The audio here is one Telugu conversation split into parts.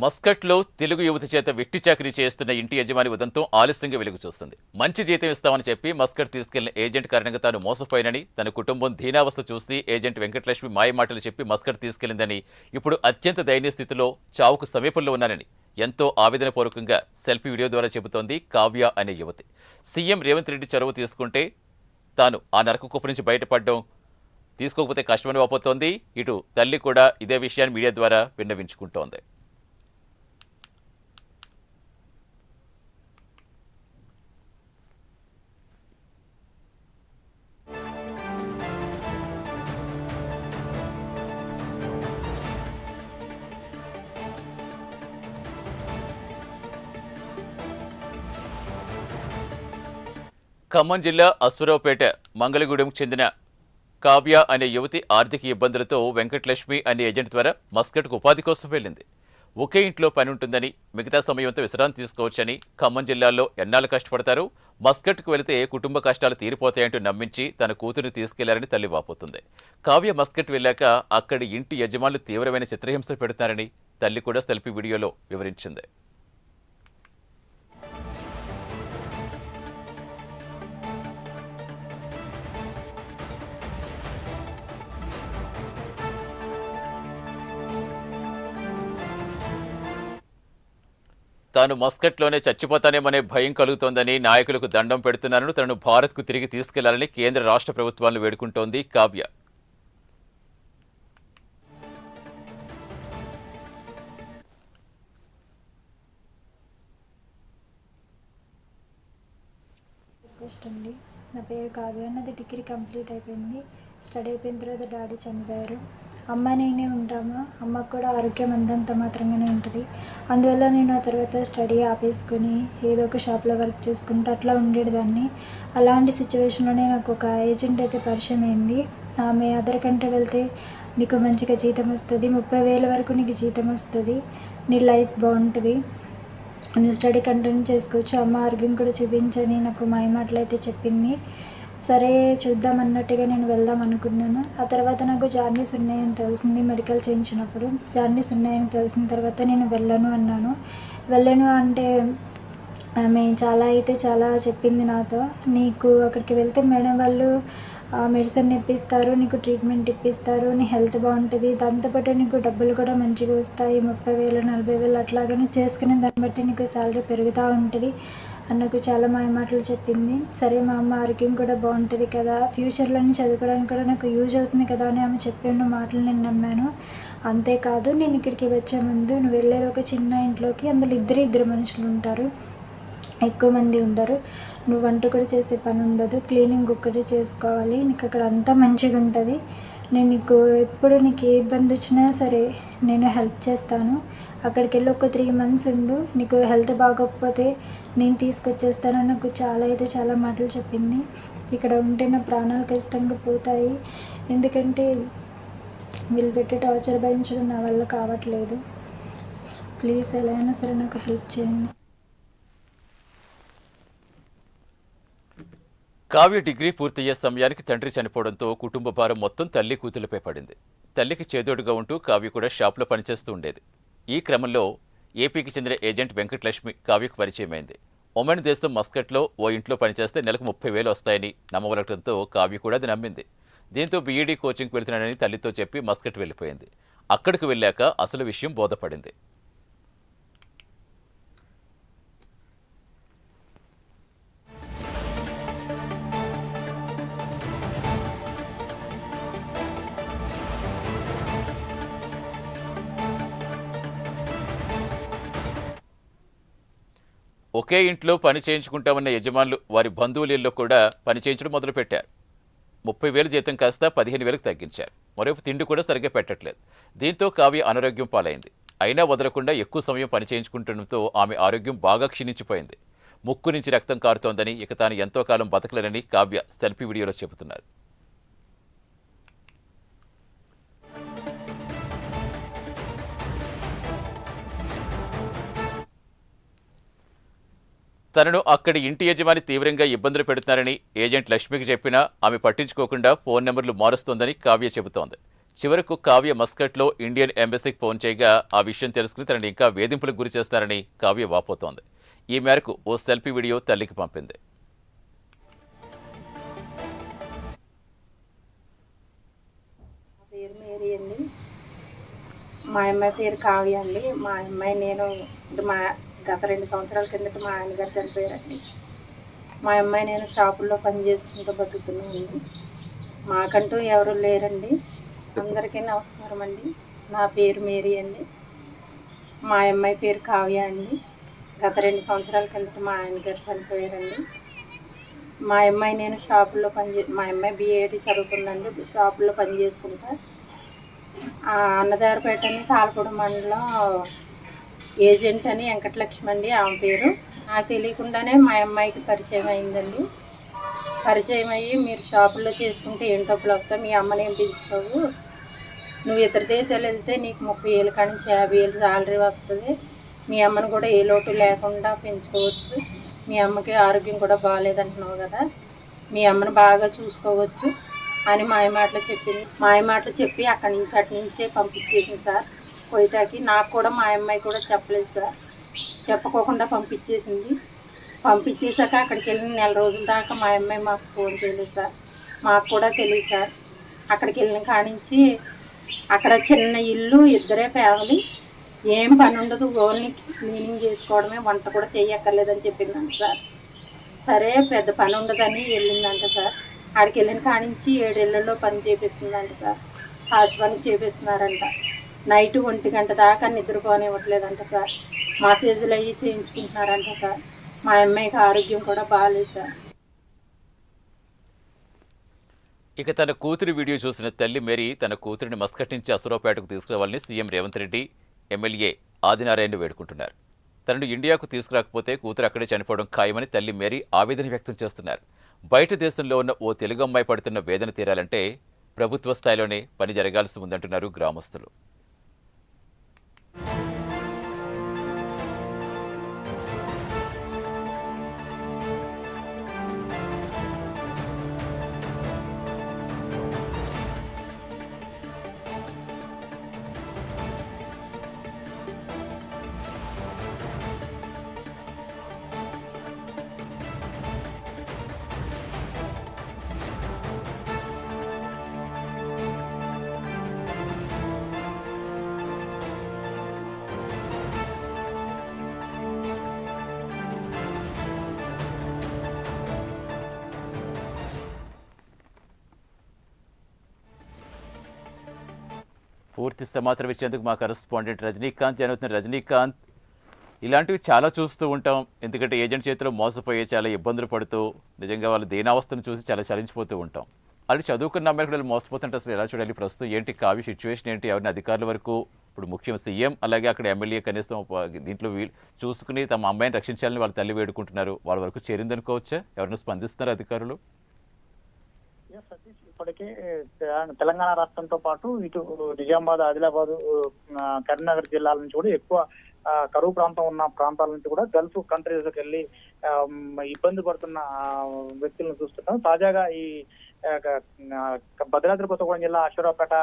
మస్కట్లో తెలుగు యువతి చేత వెట్టి చాకరీ చేస్తున్న ఇంటి యజమాని ఉదంతం ఆలస్యంగా వెలుగు చూస్తుంది. మంచి జీతం ఇస్తామని చెప్పి మస్కట్ తీసుకెళ్ళిన ఏజెంట్ కారణంగా తాను మోసపోయినని తన కుటుంబం దీనావస్థ చూసి ఏజెంట్ వెంకటలక్ష్మి మాయమాటలు చెప్పి మస్కట్ తీసుకెళ్ళిందని ఇప్పుడు అత్యంత దయనీయ స్థితిలో చావుకు సమీపంలో ఉన్నానని ఎంతో ఆవేదనపూర్వకంగా సెల్ఫీ వీడియో ద్వారా చెబుతోంది కావ్య అనే యువతి. సీఎం రేవంత్ రెడ్డి చొరవ తీసుకుంటే తాను ఆ నరకకుప్ప నుంచి బయటపడడం తీసుకోకపోతే కష్టమని వాపోతోంది. ఇటు తల్లి కూడా ఇదే విషయాన్ని మీడియా ద్వారా విన్నవించుకుంటోంది. ఖమ్మం జిల్లా అశ్వరావుపేట మంగళగూడెంకు చెందిన కావ్య అనే యువతి ఆర్థిక ఇబ్బందులతో వెంకటలక్ష్మి అనే ఏజెంట్ ద్వారా మస్కట్కు ఉపాధి కోసం వెళ్ళింది. ఒకే ఇంట్లో పని ఉంటుందని మిగతా సమయంతో విశ్రాంతి తీసుకోవచ్చని ఖమ్మం జిల్లాలో ఎన్నాళ్ళు కష్టపడతారు? మస్కట్కు వెళితే కుటుంబ కష్టాలు తీరిపోతాయంటూ నమ్మించి తన కూతురు తీసుకెళ్ళారని తల్లి వాపోతుంది. కావ్య మస్కట్ వెళ్ళాక అక్కడి ఇంటి యజమానులు తీవ్రమైన చిత్రహింసలు పెడుతున్నారని తల్లి కూడా సెల్ఫీ వీడియోలో వివరించింది. తాను మస్కట్లోనే చచ్చిపోతానేమనే భయం కలుగుతోందని నాయకులకు దండం పెడుతున్నానని తనను భారత్కు తిరిగి తీసుకెళ్ళాలని కేంద్ర రాష్ట్ర ప్రభుత్వాలను వేడుకుంటోంది కావ్య. రిక్వెస్ట్ అండి నా పేరు కావ్య నాది డిగ్రీ కంప్లీట్ అయిపోయింది. స్టడీ అయిపోయిన తర్వాత డాడీ చనిపోయారు. అమ్మ నేనే ఉంటాము? అమ్మకు కూడా ఆరోగ్యం అంతంత మాత్రంగానే ఉంటుంది. అందువల్ల నేను ఆ తర్వాత స్టడీ ఆపేసుకుని ఏదో ఒక షాప్లో వర్క్ చేసుకుంటూ అట్లా ఉండేదాన్ని. అలాంటి సిచ్యువేషన్లోనే నాకు ఒక ఏజెంట్ అయితే పరిచయం అయింది. ఆమె అదర్ కంట్రీ వెళ్తే నీకు మంచిగా జీతం వస్తుంది. ముప్పై వేల వరకు నీకు జీతం వస్తుంది. నీ లైఫ్ బాగుంటుంది. నువ్వు స్టడీ కంటిన్యూ చేసుకోవచ్చు. అమ్మ ఆరోగ్యం కూడా చూపించని నాకు మాయ మాటలు అయితే చెప్పింది. సరే చూద్దాం అన్నట్టుగా నేను వెళ్దాం అనుకున్నాను. ఆ తర్వాత నాకు జార్నీస్ ఉన్నాయని తెలిసింది మెడికల్ చేయించినప్పుడు. జార్నీస్ ఉన్నాయని తెలిసిన తర్వాత నేను వెళ్ళను అన్నాను. వెళ్ళను అంటే ఆమె చాలా అయితే చాలా చెప్పింది నాతో. నీకు అక్కడికి వెళ్తే మేడం వాళ్ళు మెడిసిన్ ఇప్పిస్తారు నీకు ట్రీట్మెంట్ ఇప్పిస్తారు నీ హెల్త్ బాగుంటుంది. దాంతోపాటు నీకు డబ్బులు కూడా మంచిగా వస్తాయి. ముప్పై వేలు నలభై వేలు అట్లాగనే చేసుకునే దాన్ని బట్టి నీకు శాలరీ పెరుగుతూ ఉంటుంది. అన్నకు నాకు చాలా మాయ మాటలు చెప్పింది. సరే మా అమ్మ ఆరోగ్యం కూడా బాగుంటుంది కదా. ఫ్యూచర్లో చదువుకోవడానికి కూడా నాకు యూజ్ అవుతుంది కదా అని ఆమె చెప్పిన మాటలు నేను నమ్మాను. అంతేకాదు నేను ఇక్కడికి వచ్చే ముందు నువ్వు వెళ్ళేది ఒక చిన్న ఇంట్లోకి అందులో ఇద్దరు ఇద్దరు మనుషులు ఉంటారు. ఎక్కువ మంది ఉండరు. నువ్వు వంట కూడా చేసే పని ఉండదు. క్లీనింగ్ ఒక్కటే చేసుకోవాలి. నీకు అక్కడ అంతా మంచిగా ఉంటుంది. నేను నీకు ఎప్పుడు నీకు ఏ ఇబ్బంది వచ్చినా సరే నేను హెల్ప్ చేస్తాను. అక్కడికి వెళ్ళి ఒక త్రీ మంత్స్ ఉండు. నీకు హెల్త్ బాగోకపోతే నేను తీసుకొచ్చేస్తాను నాకు చాలా అయితే చాలా మాటలు చెప్పింది. ఇక్కడ ఉంటే నా ప్రాణాలు ఖచ్చితంగా పోతాయి. ఎందుకంటే వీళ్ళు పెట్టి టార్చర్ భరించడం నా వల్ల కావట్లేదు. ప్లీజ్ ఎలా అయినా సరే నాకు హెల్ప్ చేయండి. కావ్య డిగ్రీ పూర్తయ్యే సమయానికి తండ్రి చనిపోవడంతో కుటుంబ భారం మొత్తం తల్లి కూతులపై పడింది. తల్లికి చేదోడుగా ఉంటూ కావ్య కూడా షాప్లో పనిచేస్తూ ఉండేది. ఈ క్రమంలో ఏపీకి చెందిన ఏజెంట్ వెంకటలక్ష్మి కావ్యకు పరిచయమైంది. ఒమన్ దేశం మస్కట్లో ఓ ఇంట్లో పనిచేస్తే నెలకు ముప్పై వేలు వస్తాయని నమ్మవలటంతో కావ్య కూడా అది నమ్మింది. దీంతో బీఈడీ కోచింగ్కి వెళ్తున్నానని తల్లితో చెప్పి మస్కట్ వెళ్ళిపోయింది. అక్కడికి వెళ్ళాక అసలు విషయం బోధపడింది. ఒకే ఇంట్లో పని చేయించుకుంటామన్న యజమానులు వారి బంధువులలో కూడా పని చేయించడం మొదలుపెట్టారు. ముప్పై వేలు జీతం కాస్త పదిహేను వేలకు తగ్గించారు. మరోవైపు తిండి కూడా సరిగ్గా పెట్టట్లేదు. దీంతో కావ్య అనారోగ్యం పాలైంది. అయినా వదలకుండా ఎక్కువ సమయం పని చేయించుకుంటుండటంతో ఆమె ఆరోగ్యం బాగా క్షీణించిపోయింది. ముక్కు నుంచి రక్తం కారుతోందని ఇక తాను ఎంతో కాలం బతకలేనని కావ్య సెల్ఫీ వీడియోలో చెబుతున్నారు. తనను అక్కడి ఇంటి యజమాని తీవ్రంగా ఇబ్బందులు పెడుతున్నారని ఏజెంట్ లక్ష్మికి చెప్పినా ఆమె పట్టించుకోకుండా ఫోన్ నెంబర్లు మారుస్తోందని కావ్య చెబుతోంది. చివరకు కావ్య మస్కట్లో ఇండియన్ ఎంబసీకి ఫోన్ చేయగా ఆ విషయం తెలుసుకుని తనని ఇంకా వేధింపులకు గురి చేస్తారని కావ్య వాపోతోంది. ఈ మేరకు ఓ సెల్ఫీ వీడియో తల్లికి పంపింది. పేరు మేరీ అండి. మా అమ్మాయి పేరు కావ్య అండి. మా అమ్మాయి నేను మా గత రెండు సంవత్సరాల కిందట మా ఆయనగారు చనిపోయారండి. మా అమ్మాయి నేను షాపుల్లో పని చేసుకుంటూ బతుకుతున్నానండి మాకంటూ ఎవరు లేరండి. అందరికీ నమస్కారం అండి. నా పేరు మేరీ అండి. మా అమ్మాయి పేరు కావ్య అండి. గత రెండు సంవత్సరాల కిందట మా ఆయనగారు చనిపోయారండి. మా అమ్మాయి నేను షాపుల్లో పని చే మా అమ్మాయి బీఏడి చదువుకుందండి షాపుల్లో పని చేసుకుంటా. ఆ అన్నదారపేట అని తాళపూడి మండలం ఏజెంట్ అని వెంకటలక్ష్మి అండి ఆమె పేరు. నాకు తెలియకుండానే మా అమ్మాయికి పరిచయం అయిందండి. పరిచయం అయ్యి మీరు షాపుల్లో చేసుకుంటే ఏం డబ్బులు వస్తాయి మీ అమ్మని ఏం పిలుచుకోవు నువ్వు ఇతర దేశాలు వెళ్తే నీకు ముప్పై ఏళ్ళ కాడి నుంచి యాభై ఏళ్ళు శాలరీ వస్తుంది. మీ అమ్మని కూడా ఏ లోటు లేకుండా పెంచుకోవచ్చు. మీ అమ్మకి ఆరోగ్యం కూడా బాగాలేదంటున్నావు కదా. మీ అమ్మని బాగా చూసుకోవచ్చు అని మాయమాటలు చెప్పింది. మాయమాటలు చెప్పి అక్కడి నుంచి అటు నుంచే పంపించేసింది సార్. కోయిటాకి నాకు కూడా మా అమ్మాయి కూడా చెప్పలేదు సార్. చెప్పకోకుండా పంపించేసింది. పంపించేశాక అక్కడికి వెళ్ళిన నెల రోజుల దాకా మా అమ్మాయి మాకు ఫోన్ చేయలేదు సార్. మాకు కూడా తెలియదు సార్. అక్కడికి వెళ్ళిన కాడి నుంచి అక్కడ చిన్న ఇల్లు ఇద్దరే ఫ్యామిలీ. ఏం పని ఉండదు. ఓన్లీ క్లీనింగ్ చేసుకోవడమే. వంట కూడా చేయక్కర్లేదని చెప్పిందంట సార్. సరే పెద్ద పని ఉండదని వెళ్ళిందంట సార్. ఆడికి వెళ్ళిన కాడి నుంచి ఏడేళ్ళలో పని చేపిస్తుందంట సార్. హాస్ పని చేపిస్తున్నారంట. నైట్ ఒంటి గంట దాకా నిద్రపోనివ్వట్లేదంట సార్. మసేజ్లు అయ్యి చేయించుకుంటున్నారంట సార్. మా అమ్మాయికి ఆరోగ్యం కూడా బాగాలేదు సార్. ఇక తన కూతురి వీడియో చూసిన తల్లి మేరీ తన కూతురిని మస్కట్ నుంచి అసురావుపేటకు తీసుకురావాలని సీఎం రేవంత్ రెడ్డి ఎమ్మెల్యే ఆదినారాయణ వేడుకుంటున్నారు. తనను ఇండియాకు తీసుకురాకపోతే కూతురు అక్కడే చనిపోవడం ఖాయమని తల్లి మేరీ ఆవేదన వ్యక్తం చేస్తున్నారు. బయట దేశంలో ఉన్న ఓ తెలుగు అమ్మాయి పడుతున్న వేదన తీరాలంటే ప్రభుత్వ స్థాయిలోనే పని జరగాల్సి ఉందంటున్నారు గ్రామస్తులు. పూర్తి సమాచారం ఇచ్చేందుకు మా కరెస్పాండెంట్ రజనీకాంత్ జరుగుతున్న రజనీకాంత్. ఇలాంటివి చాలా చూస్తూ ఉంటాం. ఎందుకంటే ఏజెంట్ చేతిలో మోసపోయే చాలా ఇబ్బందులు పడుతూ నిజంగా వాళ్ళ దీనావస్థను చూసి చాలా చలించిపోతూ ఉంటాం. వాళ్ళు చదువుకున్న అమ్మాయి కూడా మోసపోతుంటే అసలు ఎలా చూడాలి? ప్రస్తుతం ఏంటి కావ్య సిచ్యువేషన్ ఏంటి? ఎవరిని అధికారుల వరకు? ఇప్పుడు ముఖ్యం సీఎం అలాగే అక్కడ ఎమ్మెల్యే కనీసం దీంట్లో వీలు చూసుకుని తమ అమ్మాయిని రక్షించాలని వాళ్ళ తల్లి వేడుకుంటున్నారు. వాళ్ళ వరకు చేరిందనుకోవచ్చా? ఎవరైనా స్పందిస్తున్నారు అధికారులు? సతీష్. ఇప్పటికే తెలంగాణ- రాష్ట్రంతో పాటు ఇటు నిజామాబాద్ ఆదిలాబాద్ కరీంనగర్ జిల్లాల నుంచి కూడా ఎక్కువ కరువు ప్రాంతం ఉన్న ప్రాంతాల నుంచి కూడా గల్ఫ్ కంట్రీస్కి వెళ్ళి ఇబ్బంది పడుతున్న ఆ, వ్యక్తులను చూస్తున్నాం తాజాగా ఈ భద్రాద్రి కొత్తగూడెం జిల్లా అశ్వరావుపేట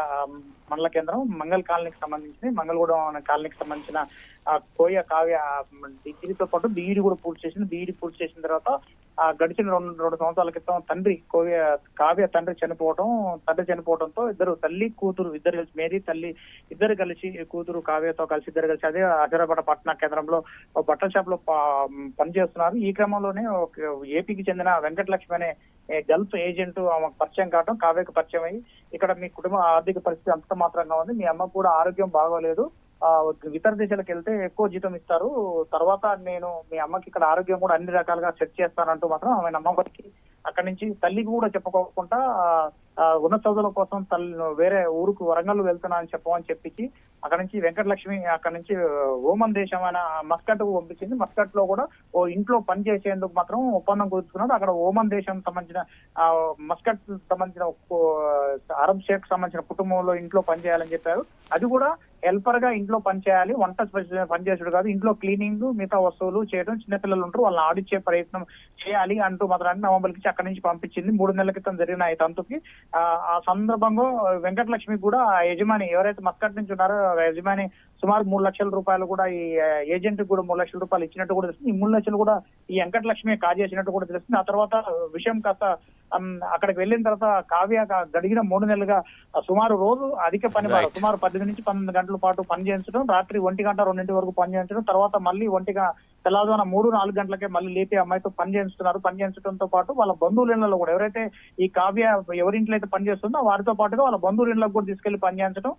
మండల కేంద్రం మంగళ కాలనీకి సంబంధించింది. మంగళగూడెం కాలనీకి సంబంధించిన ఆ, కోయ కావ్య డిగ్రీతో పాటు బీఈడి కూడా పూర్తి చేసింది. బీఈడి పూర్తి చేసిన తర్వాత ఆ గడిచిన రెండు రెండు సంవత్సరాల క్రితం తండ్రి కోవ్య కావ్య తండ్రి చనిపోవడం తండ్రి చనిపోవడంతో ఇద్దరు తల్లి కూతురు ఇద్దరు కలిసి మేరీ తల్లి ఇద్దరు కలిసి కూతురు కావ్యతో కలిసి ఇద్దరు కలిసి అదే హైదరాబాద్ పట్టణ కేంద్రంలో ఒక బట్టల షాప్లో పనిచేస్తున్నారు. ఈ క్రమంలోనే ఒక ఏపీకి చెందిన వెంకటలక్ష్మి అనే గల్ఫ్ ఏజెంట్ ఆమెకు పరిచయం కావడం కావ్యకు పరిచయం అయ్యి ఇక్కడ మీ కుటుంబ ఆర్థిక పరిస్థితి అంత మాత్రంగా ఉంది. మీ అమ్మ కూడా ఆరోగ్యం బాగోలేదు. ఇతర దేశాలకు వెళ్తే ఎక్కువ జీతం ఇస్తారు. తర్వాత నేను మీ అమ్మకి ఇక్కడ ఆరోగ్యం కూడా అన్ని రకాలుగా సెట్ చేస్తానంటూ మాత్రం ఆమె నమ్మకానికి అక్కడి నుంచి తల్లికి కూడా చెప్పుకోకుండా ఉన్న ఉన్నత చదువుల కోసం తల్లి వేరే ఊరుకు వరంగల్ వెళ్తున్నా అని చెప్పమని చెప్పించి అక్కడ నుంచి వెంకటలక్ష్మి అక్కడ నుంచి ఓమన్ దేశం అయిన మస్కట్కు పంపించింది. మస్కట్లో కూడా ఓ ఇంట్లో పని చేసేందుకు మాత్రం ఒప్పందం కుదుర్చుకున్నాడు. అక్కడ ఓమన్ దేశం సంబంధించిన ఆ, మస్కట్ సంబంధించిన అరబ్ షేక్ సంబంధించిన కుటుంబంలో ఇంట్లో పని చేయాలని చెప్పారు. అది కూడా హెల్పర్గా ఇంట్లో పని చేయాలి వంట స్పెషల్ కాదు. ఇంట్లో క్లీనింగ్ మిగతా వస్తువులు చేయడం చిన్నపిల్లలు ఉంటారు వాళ్ళని ఆడిచ్చే ప్రయత్నం చేయాలి అంటూ మాత్రం నవంబర్కి అక్కడి నుంచి పంపించింది. మూడు నెలల క్రితం జరిగిన ఈ తంతుకి. ఆ, సందర్భంగా వెంకటలక్ష్మి కూడా ఆ యజమాని ఎవరైతే మస్కట్ నుంచి ఉన్నారో యజమాని సుమారు మూడు లక్షల రూపాయలు కూడా ఈ ఏజెంట్ కూడా మూడు లక్షల రూపాయలు ఇచ్చినట్టు కూడా తెలుస్తుంది. ఈ మూడు లక్షలు కూడా ఈ వెంకటలక్ష్మి కాజేసినట్టు కూడా తెలుస్తుంది. ఆ తర్వాత విషయం కాస్త అక్కడికి వెళ్ళిన తర్వాత కావ్య గడిగిన మూడు నెలలుగా సుమారు రోజు అధిక పని. సుమారు పద్దెనిమిది నుంచి పన్నెండు గంటల పాటు పని చేయించడం రాత్రి ఒంటి గంట రెండింటి వరకు పని చేయించడం తర్వాత మళ్ళీ ఒంటిగా తెల్లవారుజామున మూడు నాలుగు గంటలకే మళ్ళీ లేపి అమ్మాయితో పని చేయిస్తున్నారు పని చేయించడంతో పాటు వాళ్ళ బంధువుల ఇళ్ళలో కూడా ఎవరైతే ఈ కావ్య ఎవరింట్లో అయితే పని చేస్తుందో వారితో పాటుగా వాళ్ళ బంధువుల ఇళ్ళకు కూడా తీసుకెళ్ళి పని చేయించడం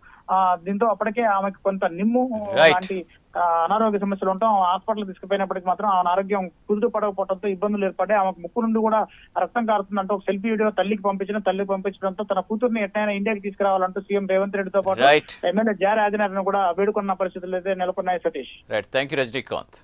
దీంతో అప్పటికే ఆమెకు కొంత నిమ్ము. లాంటి అనారోగ్య సమస్యలు ఉంటాం హాస్పిటల్ తీసుకుపోయినప్పటికీ మాత్రం ఆమె ఆరోగ్యం కుదురు పడకపోవడంతో ఇబ్బందులు ఏర్పడ్డాయి. ఆమెకు ముక్కు నుండి కూడా రక్తం కారుతుందంటూ ఒక సెల్ఫీ వీడియో తల్లికి పంపించిన తల్లికి పంపించడంతో తన కూతుర్ని ఎట్లయినా ఇండియాకి తీసుకురావాలంటూ సీఎం రేవంత్ రెడ్డితో పాటు ఎమ్మెల్యే జారీ ఆదినారాయణ కూడా వేడుకున్న పరిస్థితులు అయితే నెలకొన్నాయి Satish. Right thank you Rajinikanth.